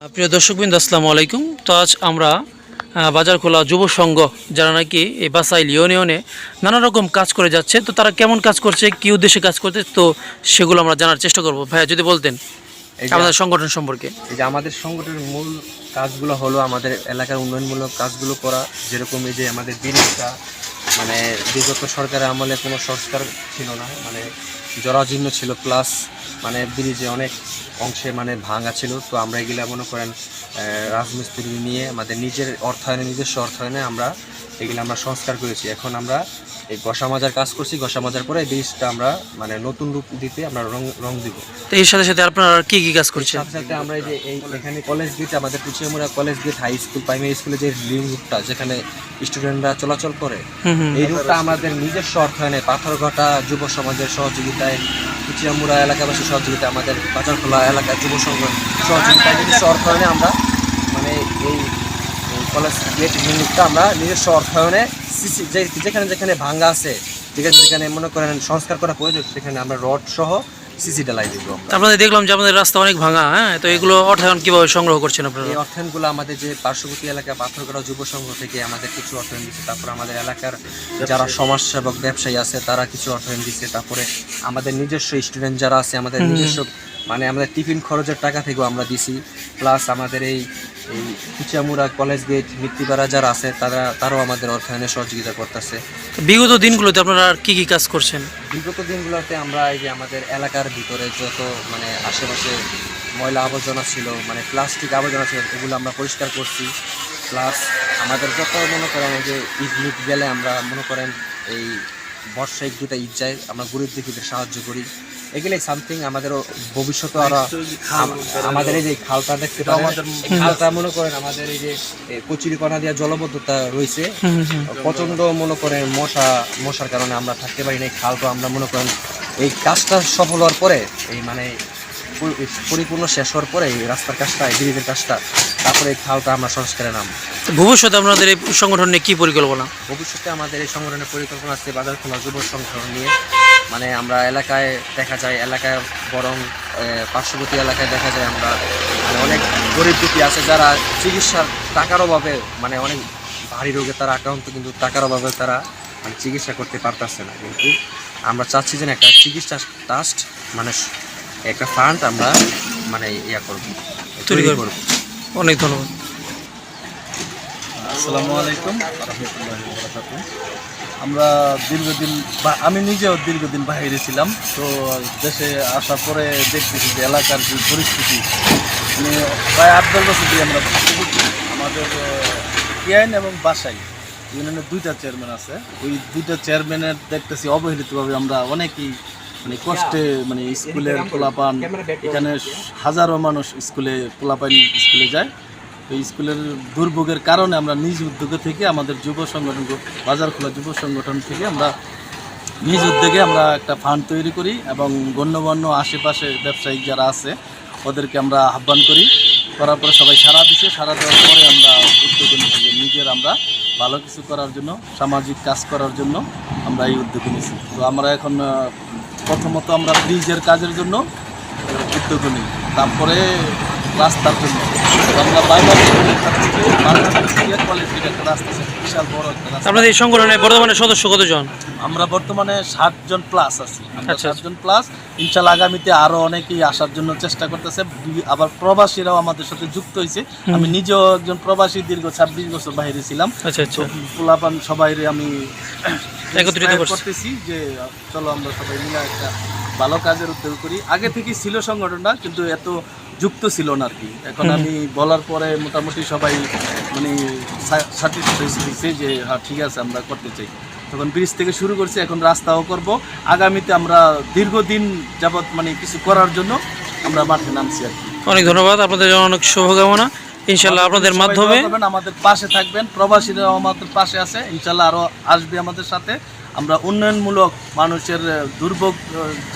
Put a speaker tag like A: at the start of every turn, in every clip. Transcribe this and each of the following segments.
A: প্রিয় দর্শকবৃন্দ আসসালামু আলাইকুম। তো আজ আমরা বাজার খোলা যুব সংঘ যারা নাকি এই বাসাইল ইউনিয়নে নানা রকম কাজ করে যাচ্ছে তো তারা কেমন কাজ করছে কি উদ্দেশ্যে কাজ করছে তো সেগুলো আমরা জানার চেষ্টা করব। ভাইয়া যদি বলতেন আমাদের সংগঠন সম্পর্কে।
B: এই যে আমাদের সংগঠনের মূল কাজগুলো হলো আমাদের এলাকার উন্নয়নমূলক কাজগুলো করা যেরকম এই যে আমাদের ব্রিজটা মানে বিগত সরকারের আমলে কোনো সংস্কার ছিল না মানে জরাজীর্ণ ছিল প্লাস মানে ব্রিজে অনেক অংশে মানে ভাঙা ছিল। তো আমরা এগুলো মনে করেন রাজমিস্ত্রি নিয়ে আমাদের নিজের অর্থায়নে, নিজস্ব অর্থায়নে আমরা এগুলো আমরা সংস্কার করেছি। এখন আমরা এই গসা মাজার কাজ করছি গসা মাজার পরে এই ব্রিজটা আমরা মানে নতুন রূপ দিতে আমরা রং রং দিব।
A: তো এর সাথে সাথে আপনারা কি কি কাজ করছেন?
B: সাথে সাথে আমরা এই যে এই এখানে কলেজ গেট আমাদের পিছিয়ে college gate high school primary স্কুলে যে লিং রুটটা যেখানে স্টুডেন্টরা চলাচল করে এই রুটটা আমাদের নিজস্ব অর্থায়নে পাথরঘাটা যুব সমাজের সহযোগিতায় কুচিয়ামুড়া এলাকাবাসীর সহযোগিতা আমাদের বাজারখোলা এলাকার যুব সংঘ সহযোগিতায় নিজস্ব অর্থায়নে আমরা মানে এই কলেজ গেট আমরা নিজস্ব অর্থায়নে সিসি যেখানে যেখানে ভাঙ্গা আছে যেখানে যেখানে মনে করেন সংস্কার করা প্রয়োজন সেখানে আমরা রড সহ সিসি ডালাই দিব।
A: আপনাদের দেখলাম যে আপনাদের রাস্তা অনেক ভাঙা হ্যাঁ? তো এগুলো অর্থায়ন কীভাবে সংগ্রহ করছেন আপনারা?
B: এই অর্থায়নগুলো আমাদের যে পার্শ্ববর্তী এলাকা পাথরগড়া যুব সংঘ থেকে আমাদের কিছু অর্থায়ন দিচ্ছে তারপর আমাদের এলাকার যারা সমাজসেবক ব্যবসায়ী আছে তারা কিছু অর্থায়ন দিচ্ছে তারপরে আমাদের নিজস্ব স্টুডেন্ট যারা আছে আমাদের নিজস্ব মানে আমাদের টিফিন খরচের টাকা থেকেও আমরা দিছি। প্লাস আমাদের এই এই কুচিয়ামুড়া কলেজ গেট মৃত্তিপাড়া যারা আছে তারা তারাও আমাদের অর্থায়নে সহযোগিতা করতেছে।
A: বিগত দিনগুলোতে আপনারা কি কি কাজ করছেন?
B: বিগত দিনগুলোতে আমরা এই যে আমাদের এলাকার ভিতরে যত মানে আশেপাশে ময়লা আবর্জনা ছিল মানে প্লাস্টিক আবর্জনা ছিল এগুলো আমরা পরিষ্কার করছি। প্লাস আমাদের যত মনে করেন যে ঈদ মিট গেলে আমরা মনে করেন এই বর্ষা এক দুটা ঈদ যায় আমরা গরিব দুঃখীদের সাহায্য করি। এগুলোই সামথিং আমাদেরও ভবিষ্যতে আরও আমাদের এই যে খালটা দেখতে পারেন খালটা মনে করেন আমাদের এই যে কচুরিকণা দিয়া জলবদ্ধতা রয়েছে। প্রচণ্ড মনে করেন মশা মশার কারণে আমরা থাকতে পারি না। এই খালটা আমরা মনে করেন এই কাজটা সফল হওয়ার পরে এই মানে পরিপূর্ণ শেষ হওয়ার পরে এই রাস্তার কাজটা এই ব্রিজের কাজটা তারপরে এই খালটা আমরা সংস্কারে নাম
A: ভবিষ্যতে আপনাদের এই সংগঠন নিয়ে কি পরিকল্পনা?
B: ভবিষ্যতে আমাদের এই সংগঠনের পরিকল্পনা আছে বাজার খোলা যুব সংগঠন নিয়ে। মানে আমরা এলাকায় দেখা যায় এলাকায় বরং পার্শ্ববর্তী এলাকায় দেখা যায় আমরা মানে অনেক গরিব দুঃখী আছে যারা চিকিৎসার টাকার অভাবে মানে অনেক ভারী রোগে তারা আক্রান্ত কিন্তু টাকার অভাবে তারা মানে চিকিৎসা করতে পারতেছে না। কিন্তু আমরা চাচ্ছি যে একটা চিকিৎসা ট্রাস্ট মানে একটা ফান্ড আমরা মানে ইয়া করব
A: তৈরি করব। অনেক ধন্যবাদ।
C: আসসালামু আলাইকুম। রহমতুল্লাহি আমরা দীর্ঘদিন বা আমি নিজেও দীর্ঘদিন বাইরে ছিলাম তো দেশে আসার পরে দেখতেছি যে এলাকার যে পরিস্থিতি মানে প্রায় আট দশ বছর দিয়ে আমরা আমাদের পিআইন এবং বাসাই ইউনিয়নের দুইটা চেয়ারম্যান আছে। ওই দুইটা চেয়ারম্যানের দেখতেছি অবহেলিতভাবে আমরা অনেকেই মানে কষ্টে মানে স্কুলের পোলাপান এখানে হাজারো মানুষ স্কুলে পোলাপান স্কুলে যায়। তো স্কুলের দুর্ভোগের কারণে আমরা নিজ উদ্যোগে থেকে আমাদের যুব সংগঠন, বাজার খোলা যুব সংগঠন থেকে আমরা নিজ উদ্যোগে আমরা একটা ফান্ড তৈরি করি এবং গণ্যমান্য আশেপাশে ব্যবসায়িক যারা আছে, ওদেরকে আমরা আহ্বান করি। করার পরে সবাই সারা দিছে। সারা দেওয়ার পরে আমরা উদ্যোগ নিচ্ছি যে নিজের আমরা ভালো কিছু করার জন্য, সামাজিক কাজ করার জন্য আমরা এই উদ্যোগ নিয়েছি তো আমরা এখন প্রথমত আমরা ব্রিজের কাজের জন্য উদ্যোগ নিই। তারপরে রাস্তার জন্য। আমরা
A: আপনাদের এই বর্তমানে সদস্য কতজন?
C: আমরা বর্তমানে ষাটজন প্লাস আছি। আমরা
A: আচ্ছা,
C: ষাটজন প্লাস ইনশাল্লাহ আগামীতে আরও অনেকেই আসার জন্য চেষ্টা করতেছে। আবার প্রবাসীরাও আমাদের সাথে যুক্ত হয়েছে আমি নিজেও একজন প্রবাসী দীর্ঘ ছাব্বিশ বছর বাইরে ছিলাম।
A: আচ্ছা আচ্ছা।
C: পোলাপান সবাই আমি
A: একত্রিত
C: করতেছি যে চলো আমরা সবাই মিলে একটা ভালো কাজের উদ্যোগ করি। আগে থেকেই ছিল সংগঠনটা কিন্তু এত যুক্ত ছিল না আর কি। এখন আমি বলার পরে মোটামুটি সবাই মানে সার্টিফিকেট দিচ্ছে যে হ্যাঁ ঠিক আছে আমরা করতে চাই। তখন ব্রিজ থেকে শুরু করছি এখন রাস্তাও করব। আগামীতে আমরা দীর্ঘদিন যাবৎ মানে কিছু করার জন্য আমরা মাঠে নামছি আর কি।
A: অনেক ধন্যবাদ। আপনাদের অনেক শুভকামনা। ইনশাল্লাহ আপনাদের মাধ্যমে।
C: আমাদের পাশে থাকবেন প্রবাসীরা আমাদের পাশে আছে ইনশাল্লাহ আরও আসবে আমাদের সাথে। আমরা উন্নয়নমূলক মানুষের দুর্ভোগ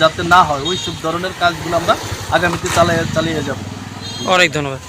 C: যাতে না হয় ওই সব ধরনের কাজগুলো আমরা আগামীতে চালিয়ে চালিয়ে যাব।
A: অনেক ধন্যবাদ।